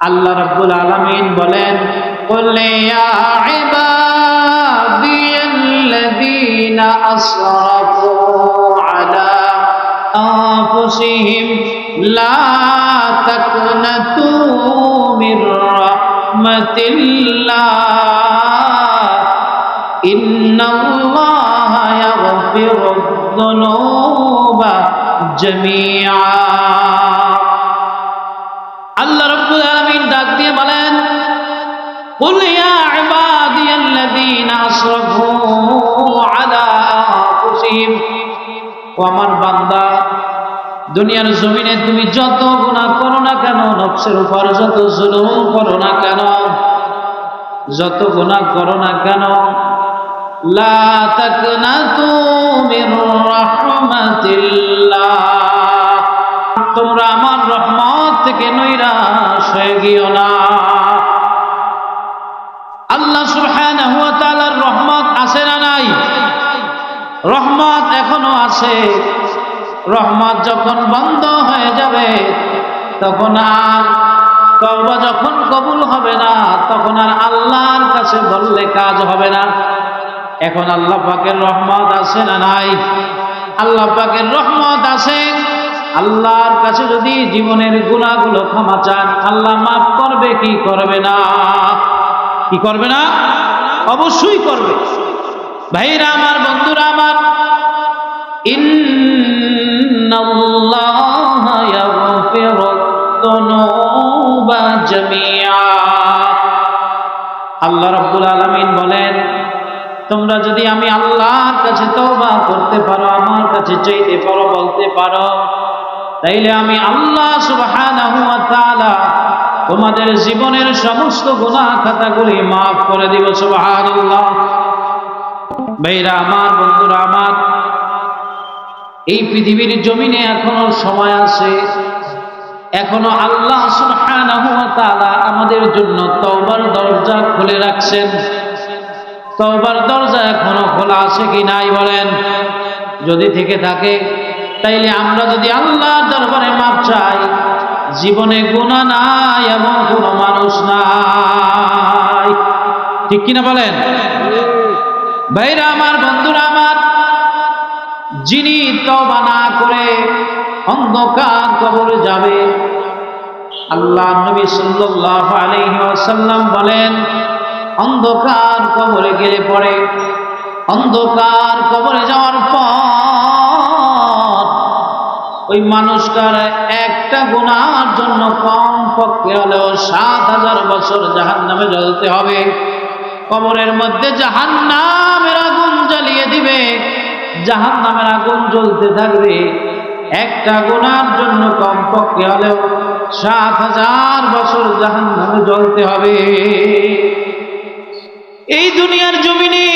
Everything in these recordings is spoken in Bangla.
আল্লাহ রাব্বুল আলামিন বলেন قل يا عبادي الذين أسرفوا على أنفسهم لا تقنطوا من رحمة الله إن الله يغفر الذنوب جميعا আল্লাহ রাব্বুল আলামিন ডাক দিয়ে বলেন قل يا عبادي الذين اسرفوا على انفسهم ও আমার বান্দা দুনিয়ার জমিনে তুমি যত গুনাহ করো না কেন নফসের উপর যত জুলুম করো না কেন যত গুনাহ করো না কেন লা তাকনাতু মির রাহমাতিল্লাহ তোমরা আমার রহমত থেকে নৈরাশ হয়ে গিও না। আল্লাহ সুবহানাহু ওয়া তাআলার রহমত আছে না নাই? রহমত এখনও আছে। রহমত যখন বন্ধ হয়ে যাবে, তখন আর তওবা যখন কবুল হবে না, তখন আর আল্লাহর কাছে বললে কাজ হবে না। এখন আল্লাহ পাকের রহমত আছে না নাই? আল্লাহ পাকের রহমত আছে। আল্লাহর কাছে যদি জীবনের গুণাগুলো ক্ষমা চান, আল্লাহ মাফ করবে, কি করবে না? কি করবে না? অবশ্যই করবে। ভাইরা আমার, বন্ধুরা আমার আল্লাহ রাব্বুল আলামিন বলেন, তোমরা যদি আমি আল্লাহর কাছে তওবা করতে পারো, আমার কাছে চাইতে পারো, বলতে পারো তাইলে আমি আল্লাহ তাআলা তোমাদের জীবনের সমস্ত গুনাহ খাতাগুলি মাফ করে দিব, সুবহানাল্লাহ। ভাইরা আমার, বন্ধুরা আমার, এই পৃথিবীর জমিনে এখনও সময় আছে, এখনও আল্লাহ আমাদের জন্য তওবার দরজা খুলে রাখছেন। তওবার দরজা এখনও খোলা আছে কি নাই বলেন? যদি থেকে থাকে তাইলে আমরা যদি আল্লাহর দরবারে মাপ চাই, জীবনে গুনাহ নাই এমন কোনো মানুষ নাই। ঠিক কিনা বলেন? ভাইরা আমার, বন্ধুরা আমার, যিনি তওবা না করে অন্ধকার কবরে যাবে, আল্লাহ নবী সাল্লাল্লাহু আলাইহি ওয়াসাল্লাম বলেন, অন্ধকার কবরে গেলে পরে, অন্ধকার কবরে যাওয়ার পর ওই মানুষটার একটা গুনার জন্য কম পক্ষে হলেও সাত হাজার বছর জাহান নামে জ্বলতে হবে। কবরের মধ্যে জাহান নামের আগুন জ্বালিয়ে দিবে। জাহান নামের আগুন জ্বলতে থাকবে। একটা গুনার জন্য কম পক্ষে হলেও সাত হাজার বছর জাহান নামে জ্বলতে হবে। এই দুনিয়ার জমিনে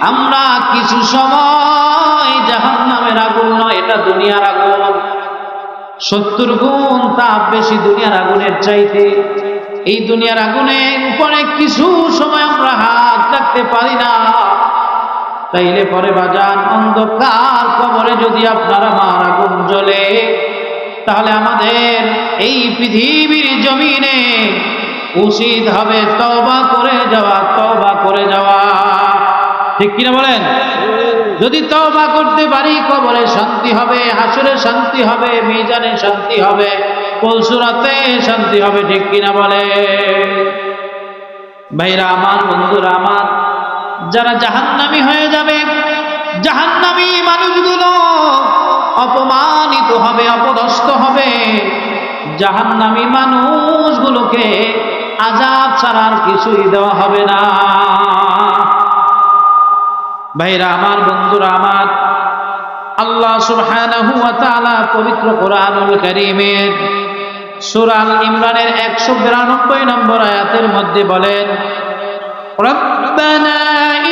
আমরা কিছু সময় জাহান নামের আগুন নয়, এটা দুনিয়ার আগুন। সত্তর গুণ তাপ বেশি দুনিয়ার আগুনের চাইতে। এই দুনিয়ার আগুনের উপরে কিছু সময় আমরা হাত রাখতে পারি না। তাইলে পরে বাজান অন্ধকার কবরে যদি আপনার আমার আগুন জ্বলে, তাহলে আমাদের এই পৃথিবীর জমিনে উচিত হবে তবা করে যাওয়া তবা করে যাওয়া। ঠিক কিনা বলেন? যদি তবা করতে পারি, কবরে শান্তি হবে, হাসুরে শান্তি হবে, মিজানে শান্তি হবে পলসুরাতে শান্তি হবে, ঠিক কিনা বলে ভাইরা আমার, বন্ধুরা আমার, যারা জাহান্নামি হয়ে যাবে, জাহান্নামি মানুষগুলো অপমানিত হবে, অপদস্থ হবে। জাহান্নামি মানুষগুলোকে আজাব ছাড়ার কিছুই দেওয়া হবে না। ভাইরা, আমার বন্ধুরা, আমার আল্লাহ সুবহানাহু ওয়া তাআলা পবিত্র কোরআনুল কারীমের সূরা আল ইমরানের 192 নম্বর আয়াতের মধ্যে বলেন, রব্বানা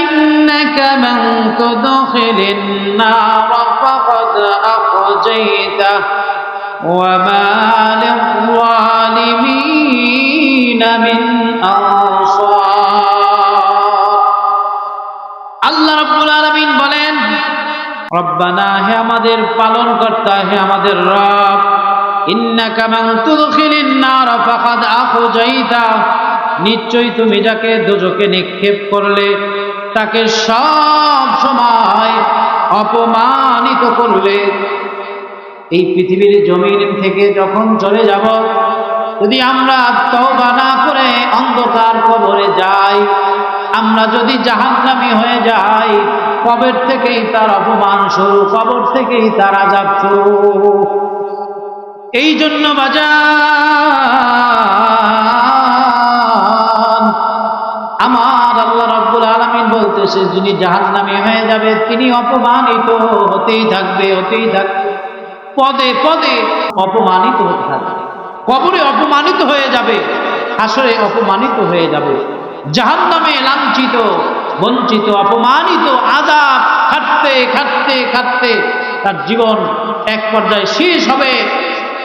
ইন্নাকা মান তুদখিলিন নার ফাকাদ আখজাইতা ওয়া মা লিল জালিমিন মিন আ রব্বানা, হে আমাদের পালন কর্তা হে আমাদের রব নিশ্চয়ই তুমি যাকে দুজকে নিক্ষেপ করলে, তাকে সব সময় অপমানিত করলে। এই পৃথিবীর জমিন থেকে যখন চলে যাব, যদি আমরা তওবা না করে অন্ধকার কবরে যাই আমরা যদি জাহান্নামী হয়ে যাই, কবর থেকেই তার অপমান শুরু, কবর থেকেই তার আজাব এই জন্য বাজার আমার আল্লাহ রাব্বুল আলামিন বলতেছে, যিনি জাহান্নামী হয়ে যাবে, তিনি অপমানিত হতেই থাকবে হতেই থাকবে পদে পদে অপমানিত হতে থাকবে। কবরে অপমানিত হয়ে যাবে, আসরে অপমানিত হয়ে যাবে। জাহান্নামে লাঞ্ছিত, বঞ্চিত, অপমানিত, আজাব খাটতে খাটতে খাটতে তার জীবন এক পর্যায়ে শেষ হবে।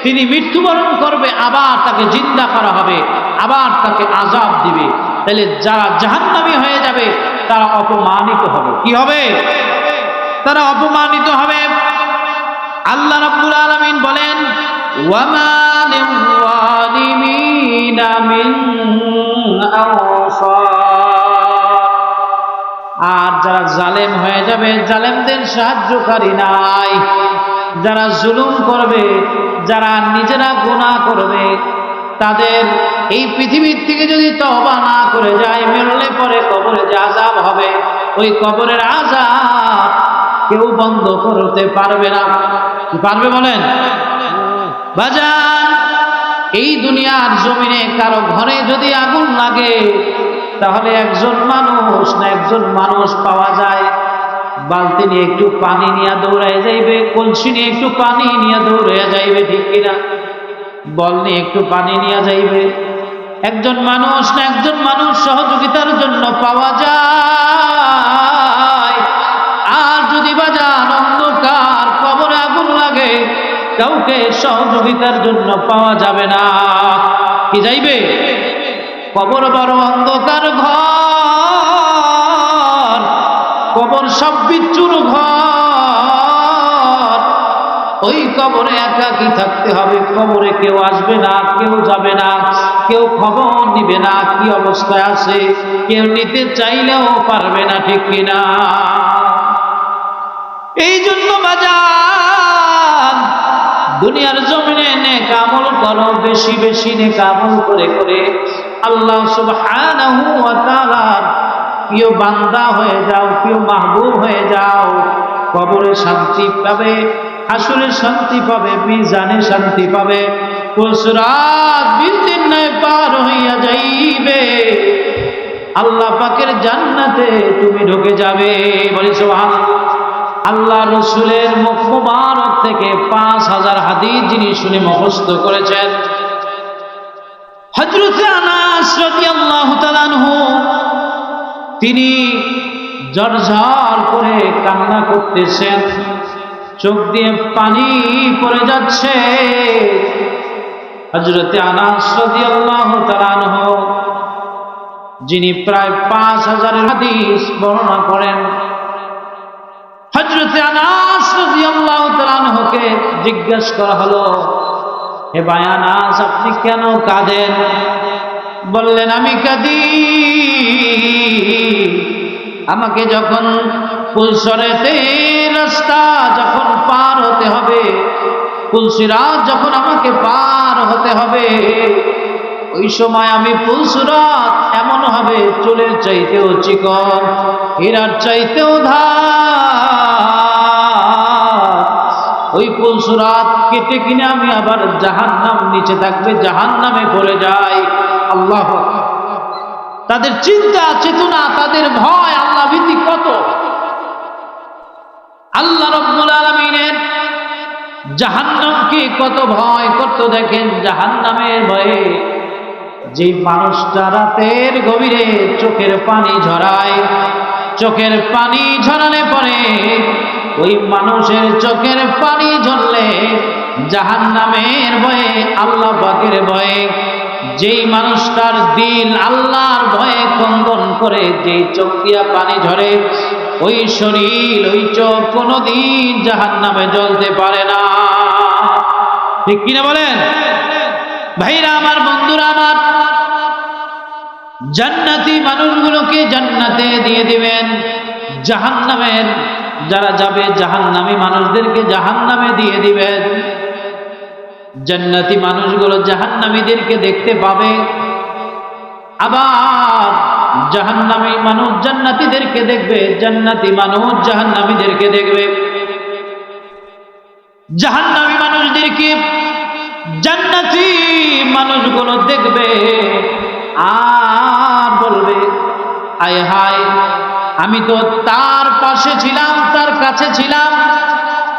তিনি মৃত্যুবরণ করবে, আবার তাকে জিন্দা করা হবে, আবার তাকে আজাব দিবে। তাহলে যারা জাহান্নামী হয়ে যাবে, তারা অপমানিত হবে। কি হবে? তারা অপমানিত হবে। আল্লাহ রাব্বুল আলামিন বলেন ওয়ামা লিযালিমিনা মিন আর যারা জালেম হয়ে যাবে, জালেমদের সাহায্যকারী নাই। যারা জুলুম করবে, যারা নিজেরা গুনাহ করবে, তাদের এই পৃথিবীর থেকে যদি তওবা না করে যায়, মেরলে পরে কবরে যে আজাব হবে, ওই কবরের আজাব কেউ বন্ধ করতে পারবে না। পারবে বলেন? বাজান। এই দুনিয়ার জমিনে কারও ঘরে যদি আগুন লাগে, তাহলে একজন মানুষ না একজন মানুষ পাওয়া যায়। বালতি নিয়ে একটু পানি নিয়ে দৌড়ায় যাইবে, কলসি নিয়ে একটু পানি নিয়ে দৌড়াইয়া যাইবে, ঠিক কিনা? বল নিয়ে একটু পানি নিয়ে যাইবে। একজন মানুষ না একজন মানুষ সহযোগিতার জন্য পাওয়া যায়। কাউকে সহযোগিতার জন্য পাওয়া যাবে না। কি যাইবে? কবর বড় অন্ধকার ঘর। কবর সব বিচ্ছুর ঘর। ওই কবরে একাকি থাকতে হবে? কবরে কেউ আসবে না, কেউ যাবে না, কেউ খবর নিবে না, কি অবস্থায় আছে? কেউ নিতে চাইলেও পারবে না, ঠিক কিনা? এই জন্য বাজার দুনিয়ার জমিনে নেক আমল করো, বেশি বেশি নেক আমল করে করে আল্লাহ সুবহানাহু ওয়া তাআলার প্রিয় বান্দা হয়ে যাও, প্রিয় মাহবুব হয়ে যাও, কবরে শান্তি পাবে, হাসুরে শান্তি পাবে, মিজানে শান্তি পাবে বিদিন নয় পার হইয়া যাইবে। আল্লাহ পাকের জান্নাতে তুমি ঢুকে যাবে, বলি সুবহানাল্লাহ। আল্লাহ রসুলের মুখ মুবারক থেকে পাঁচ হাজার হাদিস যিনি শুনে মুখস্থ করেছেন। হজরতে তিনি ঝরঝর করে কান্না করতেছেন। চোখ দিয়ে পানি পড়ে যাচ্ছে। হজরতে আনাস তাআলা আনহু, যিনি প্রায় পাঁচ হাজারের হাদিস বর্ণনা করেন হজরতে আনাস রাদিয়াল্লাহু জিজ্ঞেস করা হলো, হে আনাস, আপনি কেন কাঁদেন? বললেন, আমি কাঁদি। আমাকে যখন পুলসরেতে রাস্তা যখন পার হতে হবে পুলসিরাত যখন আমাকে পার হতে হবে, ওই সময় আমি পুলসুরাত এমন হবে, চুলের চাইতেও চিকন, হীরার চাইতেও ধার। ওই পুলসুরাত কেটে কিনে আমি আবার জাহান নাম নিচে থাকবে জাহান নামে পড়ে যাই। আল্লাহ। তাদের চিন্তা, চেতনা, তাদের ভয়, আল্লাহ ভীতি কত? আল্লাহ রব্বুল আলমিনের জাহান্নামকে কত ভয়, কত দেখেন জাহান্নামের ভয়ে। যে মানুষটা রাতের গভীরে চোখের পানি ঝরায়, চোখের পানি ঝরালে পরে ওই মানুষের চোখের পানি ঝরলে জাহান নামের ভয়ে, আল্লাহ পাকের ভয়ে, যেই মানুষটার দিল আল্লাহর ভয়ে কন্দন করে যেই চোখ দিয়া পানি ঝরে, ওই শরীর, ওই চোখ কোনোদিন জাহান নামে জ্বলতে পারে না। ঠিক কিনা বলেন? ভাইরা আমার, বন্ধুরা আমার, জান্নাতি মানুষগুলোকে জান্নাতে দিয়ে দিবেন। জাহান্নামের, যারা যাবে জাহান্নামী মানুষদেরকে জাহান নামে দিয়ে দিবেন জান্নাতি মানুষগুলো জাহান নামীদেরকে দেখতে পাবে। আবার জাহান্নামী মানুষ জান্নাতীদেরকে দেখবে, জান্নাতি মানুষ জাহান্নামীদেরকে দেখবে। জাহান্নামী মানুষদেরকে জান্নাতি মানুষগুলো দেখবে। আর বলবে, আয় হায় আমি তো তার পাশে ছিলাম, তার কাছে ছিলাম।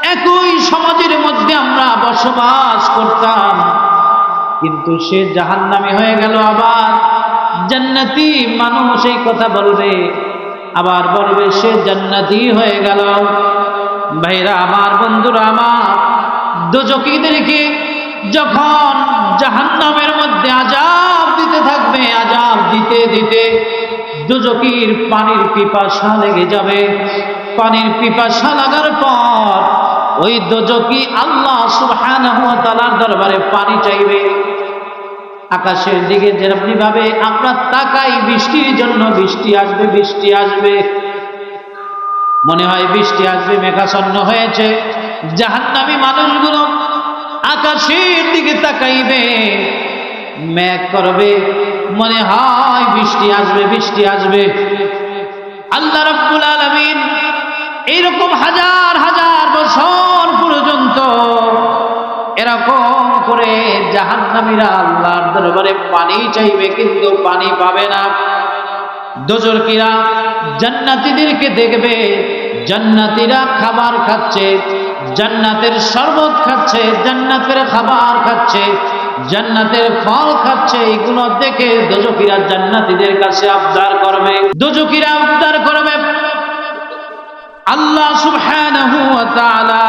একই সমাজের মধ্যে আমরা বসবাস করতাম। কিন্তু সে জাহান্নামি হয়ে গেল আবার। জান্নাতি মানুষ এই কথা বলবে। আবার বলবে, সে জান্নাতি হয়ে গেল। ভাইরা আমার, বন্ধুরা আমার, দোজকিদেরকে যখন জাহান্নামের মধ্যে আজাব দিতে থাকবে, আজাব দিতে দিতে দুজকির পানির পিপাসা লেগে যাবে। পানির পিপাসা লাগার পর ওই দোজকি আল্লাহ তাআলার দরবারে পানি চাইবে। আকাশের দিকে যেরকম ভাবে আমরা তাকাই, বৃষ্টির জন্য বৃষ্টি আসবে বৃষ্টি আসবে। মনে হয় বৃষ্টি আসবে, মেঘাচ্ছন্ন হয়েছে। জাহান্নামী মানুষগুলো আকাশের দিকে তাকাইবে, মেঘ করবে। মনে হয় বৃষ্টি আসবে বৃষ্টি আসবে। আল্লাহ রব্বুল আলমিন এইরকম হাজার হাজার বছর পর্যন্ত এরকম করে জাহান্নামীরা আল্লাহর দরবারে পানি চাইবে, কিন্তু পানি পাবে না। দোজরকিরা জান্নাতীদেরকে দেখবে, জান্নাতীরা খাবার খাচ্ছে, জান্নাতের শরবত খাচ্ছে, জান্নাতের খাবার খাচ্ছে। জান্নাতের ফল খাচ্ছে, এগুলো দেখে দোজকিরা জান্নাতিদের কাছে আবদার করবে। দোজকিরা আবদার করবে, আল্লাহ সুবহানাহু ওয়া তাআলা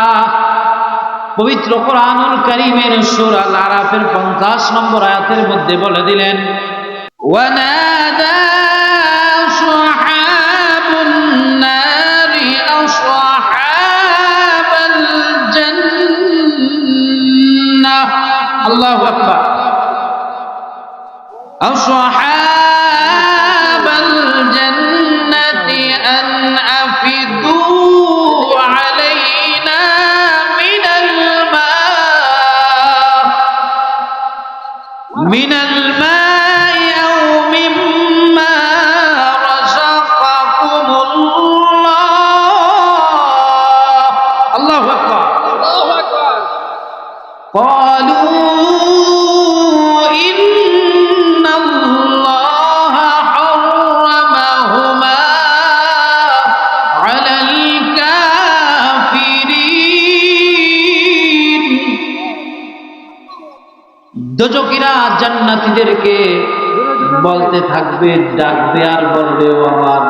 পবিত্র কোরআনুল কারীমের সূরা আরাফের 50 নম্বর আয়াতের মধ্যে বলে দিলেন ওয়ানাদা জান্নাতীদেরকে বলতে থাকবে, ডাকবে আর বলবে, ও আমার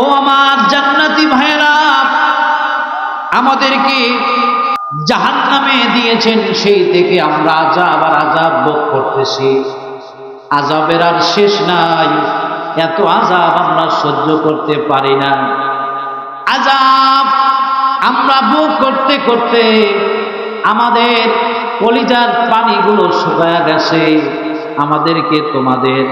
ও আমার জান্নাতি ভাইরা আমাদেরকে জাহান নামে দিয়েছেন, সেই থেকে আমরা আজাব আর আজাব করতেছি। আজাবের আর শেষ নাই, এত আজাব আমরা সহ্য করতে পারি না। আজাব আমরা ভোগ করতে করতে আমাদের কলিজার পানিগুলো শুকায়া গেছে। আমাদেরকে তোমাদের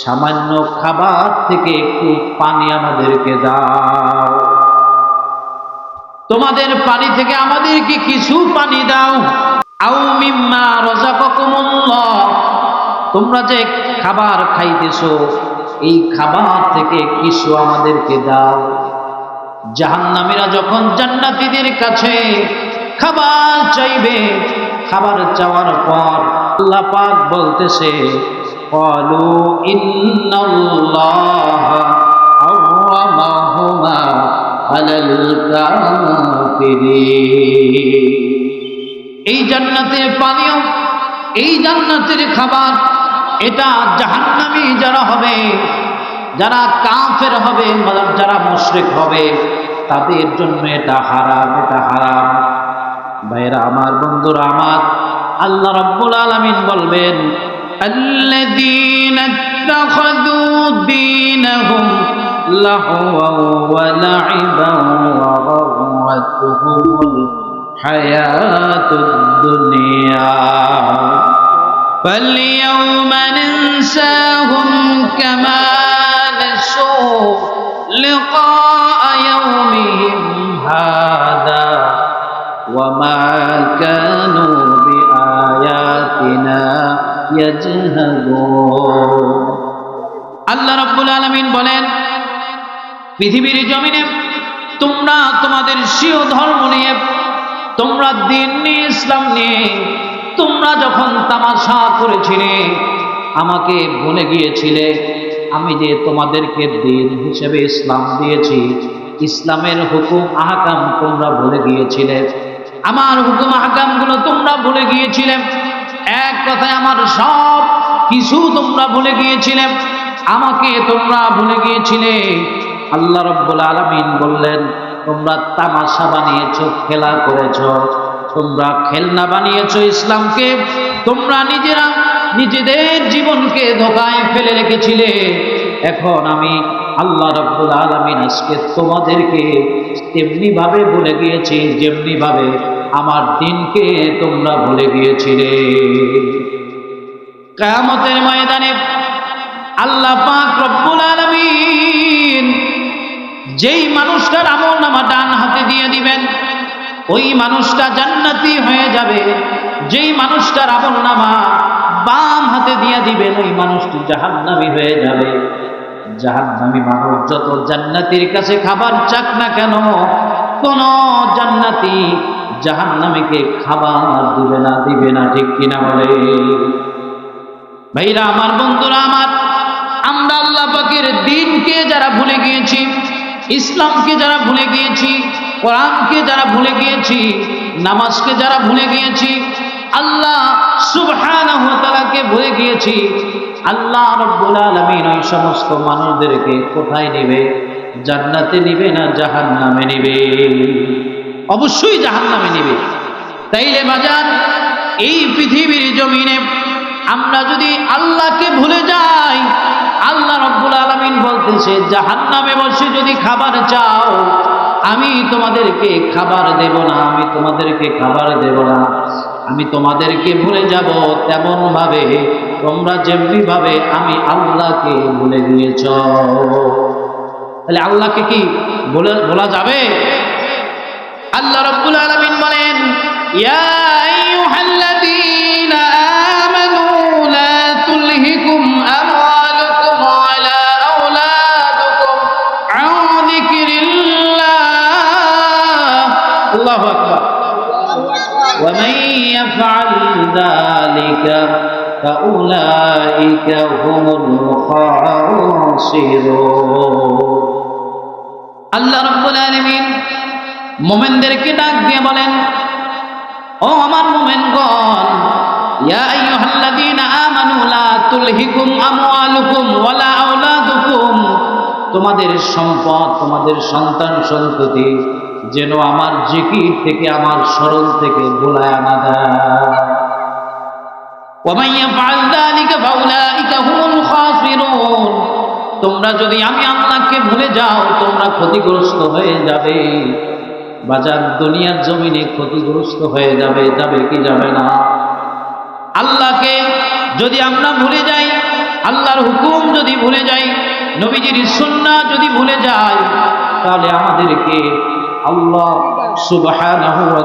সামান্য খাবার থেকে একটু পানি আমাদেরকে দাও। তোমাদের পানি থেকে আমাদেরকে কিছু পানি দাও। আউ মিম্মা তোমরা যে খাবার খাইতেছো, এই খাবার থেকে কিছু আমাদেরকে দাও। জাহান্নামীরা যখন জান্নাতীদের কাছে খাবার চাইবে খাবার চাওয়ার পর আল্লাহ পাক বলতেছে আলাল এই জান্নাতের পানীয়, এই জান্নাতের খাবার, এটা জাহান্নামী যারা হবে, যারা কাফের হবে যারা মুশরিক হবে, তাদের জন্য এটা হারাম এটা হারাম। ভাইরা আমার বন্ধুরা আমার আল্লাহ রাব্বুল আলামিন বলবেন الذين اتخذوا دينهم لهوا ولعبا وغرتهم حياة الدنيا فاليوم ننساهم كما نسوا لقاء পৃথিবীর জমিনে তোমরা তোমাদের স্বীয় ধর্ম নিয়ে, তোমরা দিন নিয়ে, ইসলাম নিয়ে, তোমরা যখন তামাশা করেছিলে, আমাকে ভুলে গিয়েছিলে, আমি যে তোমাদেরকে দিন হিসেবে ইসলাম দিয়েছি, ইসলামের হুকুম আহকাম তোমরা ভুলে গিয়েছিলে। আমার হুকুম আহকামগুলো তোমরা ভুলে গিয়েছিলে। এক কথায় আমার সব কিছু তোমরা ভুলে গিয়েছিলে। আমাকে তোমরা ভুলে গিয়েছিলে আল্লাহ রব্বুল আলমিন বললেন, তোমরা তামাশা বানিয়েছো, খেলা করেছ। তোমরা খেলনা বানিয়েছো ইসলামকে। তোমরা নিজেরা নিজেদের জীবনকে ধোকায় ফেলে রেখেছিলে। এখন আমি আল্লাহ রব্বুল আলমিন আজকে তোমাদেরকে তেমনি ভাবে ভুলে গিয়েছি যেমনি ভাবে আমার দিনকে তোমরা ভুলে গিয়েছিলে কায়ামতের ময়দানে আল্লাহ পাক রব্বুল আলামিন যেই মানুষটার আমল নামা ডান হাতে দিয়ে দিবেন, ওই মানুষটা জান্নাতি হয়ে যাবে। যেই মানুষটার আমল নামা বাম হাতে দিয়ে দিবেন, ওই মানুষটি জাহান্নামী হয়ে যাবে। জাহান্নামী মানুষ যত জান্নাতির কাছে খাবার চাক না কেন, কোন জান্নাতি জাহান্নামীকে খাবার দিবে না দিবে না, ঠিক কিনা বলে? ভাইরা, আমার বন্ধুরা, আমার আমরা আল্লাহ পাকের দিনকে যারা ভুলে গিয়েছি ইসলামকে যারা ভুলে গিয়েছি, কোরআনকে যারা ভুলে গিয়েছি, নামাজকে যারা ভুলে গিয়েছি, আল্লাহ তাআলাকে ভুলে গিয়েছি, আল্লাহ রব্বুল আলামিন ওই সমস্ত মানুষদেরকে কোথায় নেবে? জান্নাতে নিবে না জাহান্নামে নিবে? অবশ্যই জাহান্নামে নিবে। তাইলে বাজার, এই পৃথিবীর জমিনে আমরা যদি আল্লাহকে ভুলে যাই রব্বুল আলমিন বলতেছে জাহান নামে বসে যদি খাবার চাও, আমি তোমাদেরকে খাবার দেব না, আমি তোমাদেরকে খাবার দেব না। আমি তোমাদেরকে ভুলে যাব তেমন ভাবে তোমরা যেমনি ভাবে আমি আল্লাহকে ভুলে দিয়েছ তাহলে আল্লাহকে কি বলে, বলা যাবে? আল্লাহ রব্বুল আলমিন বলেন, ইয়া আল্লাহু আকবার ومن يفعل ذلك فأولئك هم الخاسرون আল্লাহ রব্বুল আলামিন মোমেনদেরকে ডাক দিয়ে বলেন ও আমার মোমেনগণ ইয়া আইয়ুহাল্লাযীনা আমানু লা তুলহিকুম আমওয়ালুকুম ওয়ালা আওলাদুকুম তোমাদের সম্পদ তোমাদের সন্তান সন্ততি যেন আমার জিকির থেকে, আমার স্মরণ থেকে ভোলায় না তোমরা যদি আমি আপনাকে ভুলে যাও, তোমরা ক্ষতিগ্রস্ত হয়ে যাবে। বাজার দুনিয়ার জমিনে ক্ষতিগ্রস্ত হয়ে যাবে যাবে কি যাবে না? আল্লাহকে যদি আমরা ভুলে যাই, আল্লাহর হুকুম যদি ভুলে যাই, নবীজির সুন্না যদি ভুলে যায় তাহলে আমাদেরকে আল্লাহ সুবহানাহু ওয়া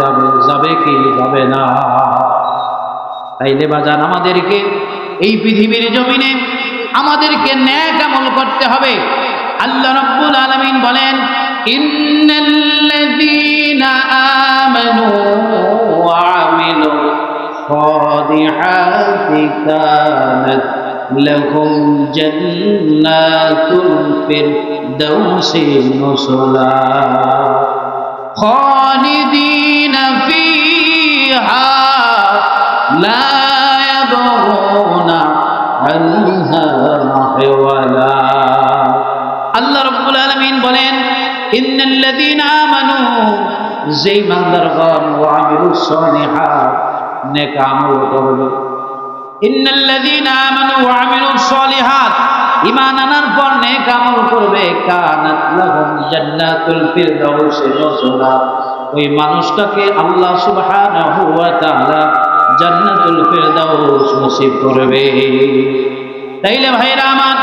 যাবে যাবে কি যাবে না। তাইলে বাজান আমাদেরকে এই পৃথিবীর জমিনে আমাদেরকে ন্যাক আমল করতে হবে। আল্লাহ রাব্বুল আলামিন বলেন, ইন্নাল্লাযীনা নুসুলা খালিদিনা ফিহা لا يبغون عنها حولا আল্লাহ রব্বুল আলামিন বলেন ইন্নাল্লাযীনা আমানু যেই বান্দারগণ ওয়া আমিলুস সালিহাত নেক আমল করবে ইন্নাল্লাযীনা আমানু ওয়া আমিলুস সালিহাত ঈমান আনার পর নেক আমল করবে, কানাত লাহুম জান্নাতুল ফিরদাউস নুজুলা ওই মানুষটাকে আল্লাহ সুবহানাহু ওয়া তাআলা জান্নাতুল ফেরদাউস নসিব করবে। তাইলে ভাইরা আমার,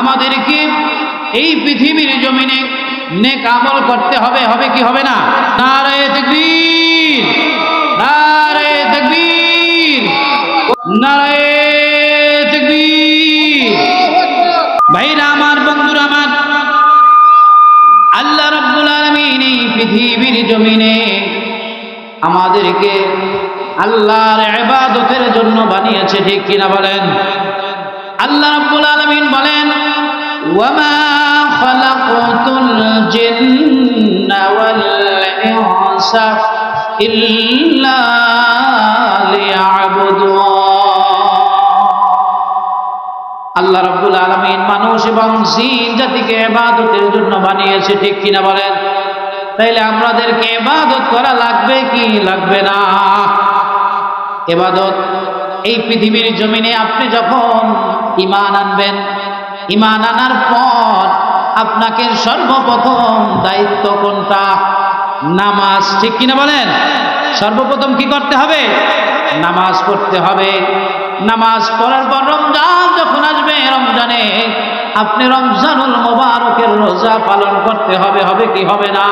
আমাদেরকে এই পৃথিবীর জমিনে নেক আমল করতে হবে হবে কি হবে না? নারায়ে তাকবীর নারায়ে তাকবীর, নারায়ে জমিনে আমাদেরকে আল্লাহর ইবাদতের জন্য বানিয়েছে, ঠিক কিনা বলেন? আল্লাহ রাব্বুল আলামিন বলেন আল্লাহ রাব্বুল আলামিন মানুষ এবং জিন জাতিকে ইবাদতের জন্য বানিয়েছে, ঠিক কিনা বলেন? তাইলে আমাদেরকে ইবাদত করা লাগবে কি লাগবে না? ইবাদত, এই পৃথিবীর জমিনে আপনি যখন ইমান আনবেন ইমান আনার পর আপনাকে সর্বপ্রথম দায়িত্ব কোনটা? নামাজ, ঠিক কিনা বলেন? সর্বপ্রথম কি করতে হবে? নামাজ পড়তে হবে। নামাজ পড়ার পর রমজান যখন আসবে, রমজানে আপনি রমজানুল মোবারকের রোজা পালন করতে হবে হবে কি হবে না?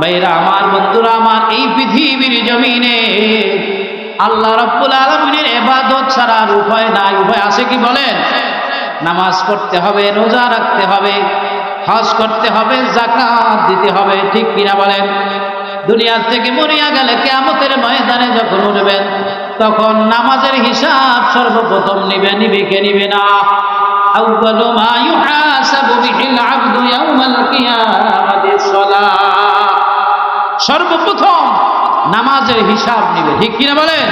ভাইরা আমার, বন্ধুরা আমার, এই পৃথিবীর জমিনে আল্লাহ রব্বুল আলমিনের এবাদত ছাড়া আর উপায় নাই। উপায় আছে কি বলেন? নামাজ পড়তে হবে, রোজা রাখতে হবে, হজ করতে হবে জাকাত দিতে হবে, ঠিক কিনা বলেন? দুনিয়ার থেকে মরিয়া গেলে কেমতের ময়দানে যখন উঠবেন, তখন নামাজের হিসাব সর্বপ্রথম নিবে নিবে কে নিবে না? أول ما يحاسب به العبد يوم القيامة الصلاة সর্বপ্রথম নামাজের হিসাব নিবে ঠিক কিনা বলেন